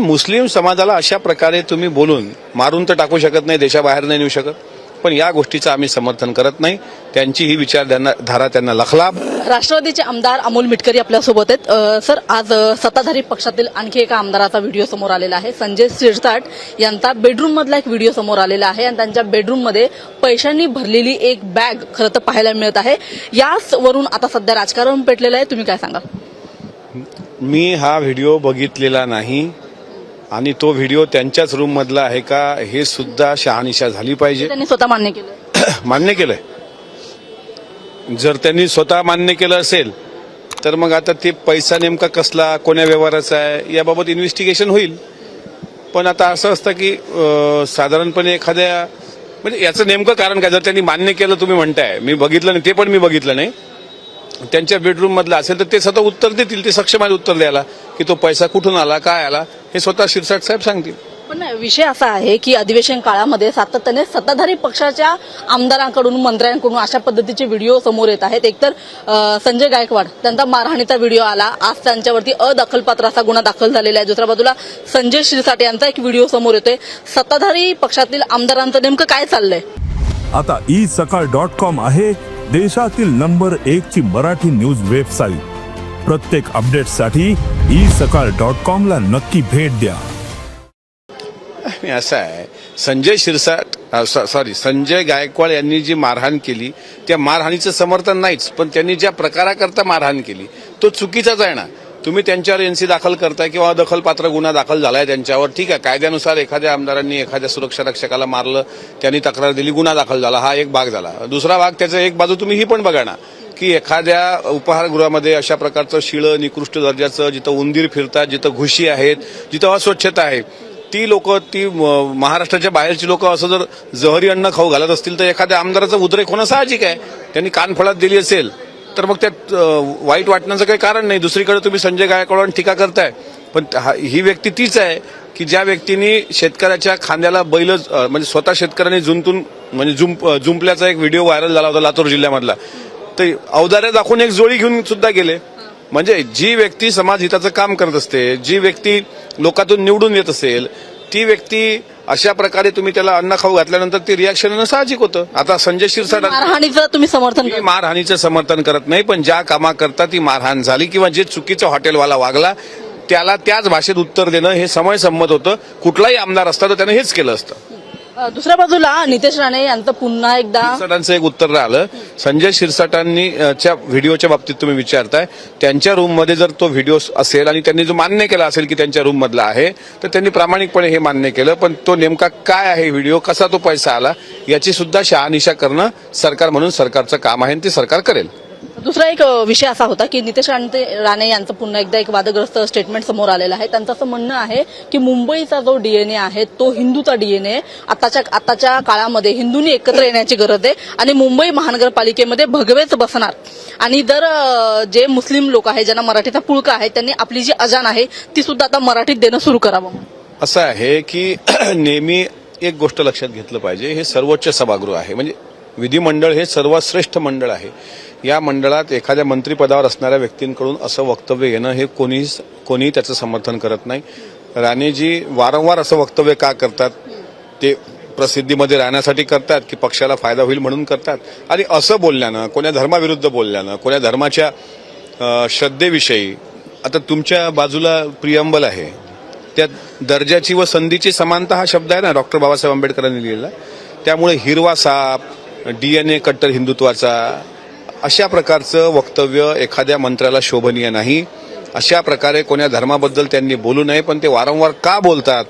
मुस्लिम समाजाला अशा प्रकारे तुम्ही बोलून मारून तर टाकू शकत नाही देशाबाहेर नाही नेऊ शकत. पण या गोष्टीचं आम्ही समर्थन करत नाही. त्यांची ही विचारधारा त्यांना लखलाभ राष्ट्रवादीचे आमदार अमोल मिटकरी आपल्यासोबत आहेत. अ, सर आज अ, सत्ताधारी पक्षातील आणखी एका आमदाराचा व्हिडिओ समोर आलेला आहे. संजय शिरसाट यांचा बेडरूम मधला एक व्हिडिओ समोर आलेला आहे आणि त्यांच्या बेडरूममध्ये पैशांनी भरलेली एक बॅग खरं तर पाहायला मिळत आहे. याच वरून आता सध्या राजकारण पेटलेलं आहे. तुम्ही काय सांगाल? मी हा व्हिडिओ बघितलेला नाही. आणि तो व्हिडिओ त्यांच्याच रूम मधला आहे का हे सुद्धा शहानिशा झाली पाहिजे. त्यांनी स्वतः मान्य केलं. मान्य केलंय. जर त्यांनी स्वतः मान्य केलं असेल तर मग आता ते पैसा नेमका कसला कोण्या व्यवहाराचा आहे याबाबत इन्व्हेस्टिगेशन होईल. पण आता असं असतं की साधारणपणे एखाद्या म्हणजे याचं नेमकं कारण काय? जर त्यांनी मान्य केलं तुम्ही म्हणताय. मी बघितलं नाही ते पण मी बघितलं नाही. त्यांच्या बेडरूममधलं असेल तर ते स्वतः उत्तर देतील ते सक्षम आहे उत्तर द्यायला की तो पैसा कुठून आला काय आला हे स्वतः शिरसाट साहेब सांगतील. पण विषय असा आहे की अधिवेशन काळामध्ये सातत्याने सत्ताधारी पक्षाच्या आमदारांकडून मंत्र्यांकडून अशा पद्धतीचे व्हिडिओ समोर येत आहेत. एकतर संजय गायकवाड त्यांचा मारहाणीचा व्हिडिओ आला. आज त्यांच्यावरती अदखलपात्र असा गुन्हा दाखल झालेला आहे. दुसऱ्या बाजूला संजय शिरसाट यांचा एक व्हिडिओ समोर येतोय. सत्ताधारी पक्षातील आमदारांचं नेमकं काय चाललंय? आता ई सकाळ डॉट कॉम आहे देशातील नंबर एक ची मराठी न्यूज वेबसाईट प्रत्येक अपडेटसाठी ई सकाळ डॉट कॉम ला नक्की भेट द्या. असं आहे संजय शिरसाट सॉरी संजय गायकवाड यांनी जी मारहाण केली त्या मारहाणीचं समर्थन नाहीच पण त्यांनी ज्या प्रकाराकरता मारहाण केली तो चुकीचाच आहे ना. तुम्ही त्यांच्यावर एनसी दाखल करताय किंवा दखलपात्र गुन्हा दाखल झालाय त्यांच्यावर ठीक आहे. कायद्यानुसार एखाद्या आमदारांनी एखाद्या सुरक्षा रक्षकाला मारलं त्यांनी तक्रार दिली गुन्हा दाखल झाला. हा एक भाग झाला. दुसरा भाग त्याचा एक बाजू तुम्ही ही पण बघा ना की एखाद्या उपहारगृहामध्ये अशा प्रकारचं शिळं निकृष्ट दर्जाचं जिथं उंदीर फिरतात जिथं घुशी आहेत जिथं अस्वच्छता आहे ती लोक ती म, महाराष्ट्राच्या बाहेरची लोक असं जर जहरी अन्न खाऊ घालत असतील तर एखाद्या आमदाराचा उद्रेक होणं साहजिक आहे. त्यांनी कानफळात दिली असेल तर मग त्यात वाईट वाटण्याचं काही कारण नाही. दुसरीकडे तुम्ही संजय गायकवाड टीका करताय. पण हा- ही व्यक्ती तीच आहे की ज्या व्यक्तीने शेतकऱ्याच्या खांद्याला बैल म्हणजे स्वतः शेतकऱ्यांनी जुंतून म्हणजे जुंप जुंपल्याचा एक व्हिडिओ व्हायरल झाला होता लातूर जिल्ह्यामधला. ते अवजारे दाखवून एक जोडी घेऊन सुद्धा गेले. म्हणजे जी व्यक्ती समाज हिताचं काम करत असते जी व्यक्ती लोकातून निवडून येत असेल ती व्यक्ती अशा प्रकारे तुम्ही त्याला अन्न खाऊ घातल्यानंतर ती रिॲक्शन साहजिक होतं. आता संजय शिरसाट मारहाणीचं तुम्ही समर्थन मी. मारहाणीचं समर्थन करत नाही पण ज्या कामाकरता ती मारहाण झाली किंवा जे चुकीचं हॉटेलवाला वागला त्याला त्याच भाषेत उत्तर देणं हे समय संमत होतं. कुठलाही आमदार असता तर त्यानं हेच केलं असतं. दुसऱ्या बाजूला नितेश राणे यांचं पुन्हा एकदा शिरसाटांचं एक उत्तर राहिलं. संजय शिरसाटांनी अ, च्या व्हिडिओच्या बाबतीत तुम्ही विचारताय. त्यांच्या रूममध्ये जर तो व्हिडिओ असेल आणि त्यांनी जो मान्य केला असेल की त्यांच्या रूम मधला आहे तर त्यांनी प्रामाणिकपणे हे मान्य केलं. पण तो नेमका काय आहे व्हिडिओ? कसा तो पैसा आला? याची सुद्धा शहानिशा करणं सरकार म्हणून सरकारचं काम आहे आणि ते सरकार करेल. दुसरा एक विषय असा होता की नितेश राणे राणे यांचं पुन्हा एकदा एक वादग्रस्त स्टेटमेंट समोर आलेलं आहे. त्यांचं असं म्हणणं आहे की मुंबईचा जो डीएनए आहे तो हिंदूचा डीएनए आताच्या आताच्या काळामध्ये हिंदूंनी एकत्र येण्याची गरज आहे आणि मुंबई महानगरपालिकेमध्ये भगवेच बसणार. आणि जर जे मुस्लिम लोक आहेत ज्यांना मराठीचा पुळका आहे त्यांनी आपली जी अजान आहे ती सुद्धा आता मराठीत देणं सुरू करावं असं आहे की नेहमी एक गोष्ट लक्षात घेतलं पाहिजे हे सर्वोच्च सभागृह आहे. म्हणजे विधिमंडळ हे सर्वात श्रेष्ठ मंडळ आहे. या मंडळात एखाद्या मंत्रिपदावर असणाऱ्या व्यक्तींकडून असं वक्तव्य येणं हे कोणी कोणीही त्याचं समर्थन करत नाही. राणेजी वारंवार असं वक्तव्य का करतात? ते प्रसिद्धीमध्ये राहण्यासाठी करतात की पक्षाला फायदा होईल म्हणून करतात? आणि असं बोलल्यानं कोण्या धर्माविरुद्ध बोलल्यानं कोण्या धर्माच्या श्रद्धेविषयी आता तुमच्या बाजूला प्रियंबल आहे. त्या दर्जाची व संधीची समानता हा शब्द आहे ना डॉक्टर बाबासाहेब आंबेडकरांनी लिहिलेला? त्यामुळे हिरवा साप डी एन ए कट्टर हिंदुत्वाचा अशा प्रकारचं वक्तव्य एखाद्या मंत्र्याला शोभनीय नाही. अशा प्रकारे कोण्या धर्माबद्दल त्यांनी बोलू नये पण ते वारंवार का बोलतात?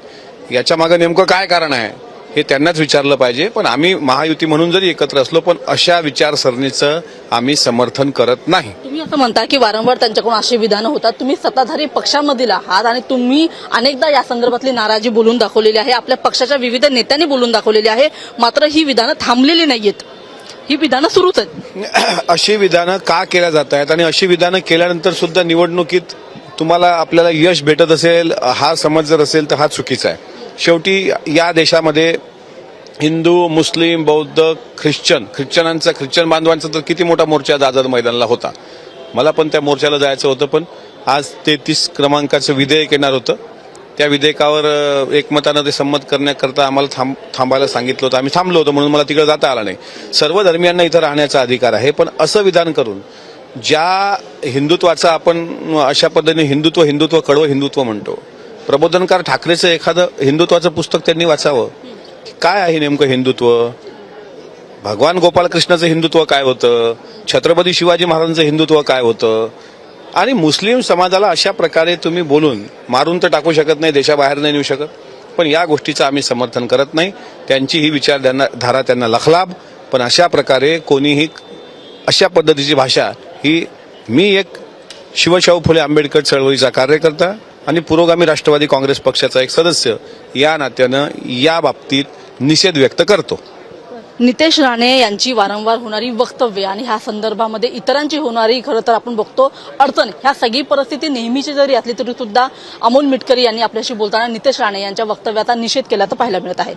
याच्या मागे नेमकं काय कारण आहे? हे त्यांनाच विचारलं पाहिजे. पण आम्ही महायुती म्हणून जरी एकत्र असलो पण अशा विचारसरणीचं आम्ही समर्थन करत नाही. तुम्ही असं म्हणता की वारंवार त्यांच्याकडून अशी विधानं होतात. तुम्ही सत्ताधारी पक्षामधील आहात आणि तुम्ही अनेकदा या संदर्भातली नाराजी बोलून दाखवलेली आहे. आपल्या पक्षाच्या विविध नेत्यांनी बोलून दाखवलेली आहे. मात्र ही विधानं थांबलेली नाहीयेत. ही विधानं सुरूच आहेत. अशी विधानं का केल्या जात आहेत? आणि अशी विधानं केल्यानंतर सुद्धा निवडणुकीत तुम्हाला आपल्याला यश भेटत असेल हा समज जर असेल तर हा चुकीचा आहे. शेवटी या देशामध्ये हिंदू मुस्लिम बौद्ध ख्रिश्चन ख्रिश्चनांचा ख्रिश्चन बांधवांचा तर किती मोठा मोर्चा आज आझाद मैदानाला होता. मला पण त्या मोर्चाला जायचं होतं पण आज तेहतीस क्रमांकाचं विधेयक येणार होतं. त्या विधेयकावर एकमतानं ते संमत करण्याकरता आम्हाला थांब थांबायला सांगितलं होतं. आम्ही थांबलो होतो म्हणून मला तिकडे जाता आला नाही. सर्व धर्मियांना इथं राहण्याचा अधिकार आहे. पण असं विधान करून ज्या हिंदुत्वाचा आपण अशा पद्धतीने हिंदुत्व हिंदुत्व कडवं हिंदुत्व म्हणतो. प्रबोधनकार ठाकरेचं एखादं हिंदुत्वाचं पुस्तक त्यांनी वाचावं. काय आहे नेमकं हिंदुत्व? भगवान गोपालकृष्णाचं हिंदुत्व काय होतं? छत्रपती शिवाजी महाराजांचं हिंदुत्व काय होतं? आणि मुस्लिम समाजाला अशा प्रकारे तुम्ही बोलून मारून तर टाकू शकत नाही देशाबाहेर नाही नेऊ शकत. पण या गोष्टीचं आम्ही समर्थन करत नाही. त्यांची ही विचारधारा त्यांना लखलाब. पण अशा प्रकारे कोणीही अशा पद्धतीची भाषा ही मी एक शिवशाहू फुले आंबेडकर चळवळीचा कार्यकर्ता आणि पुरोगामी राष्ट्रवादी काँग्रेस पक्षाचा एक सदस्य या नात्यानं या बाबतीत निषेध व्यक्त करतो. नितेश राणे यांची वारंवार होणारी वक्तव्य आणि ह्या संदर्भामध्ये इतरांची होणारी खरं तर आपण बघतो अडचण. ह्या सगळी परिस्थिती नेहमीची जरी असली तरी सुद्धा अमोल मिटकरी यांनी आपल्याशी बोलताना नितेश राणे यांच्या वक्तव्याचा निषेध केल्याचं पाहायला मिळत आहे.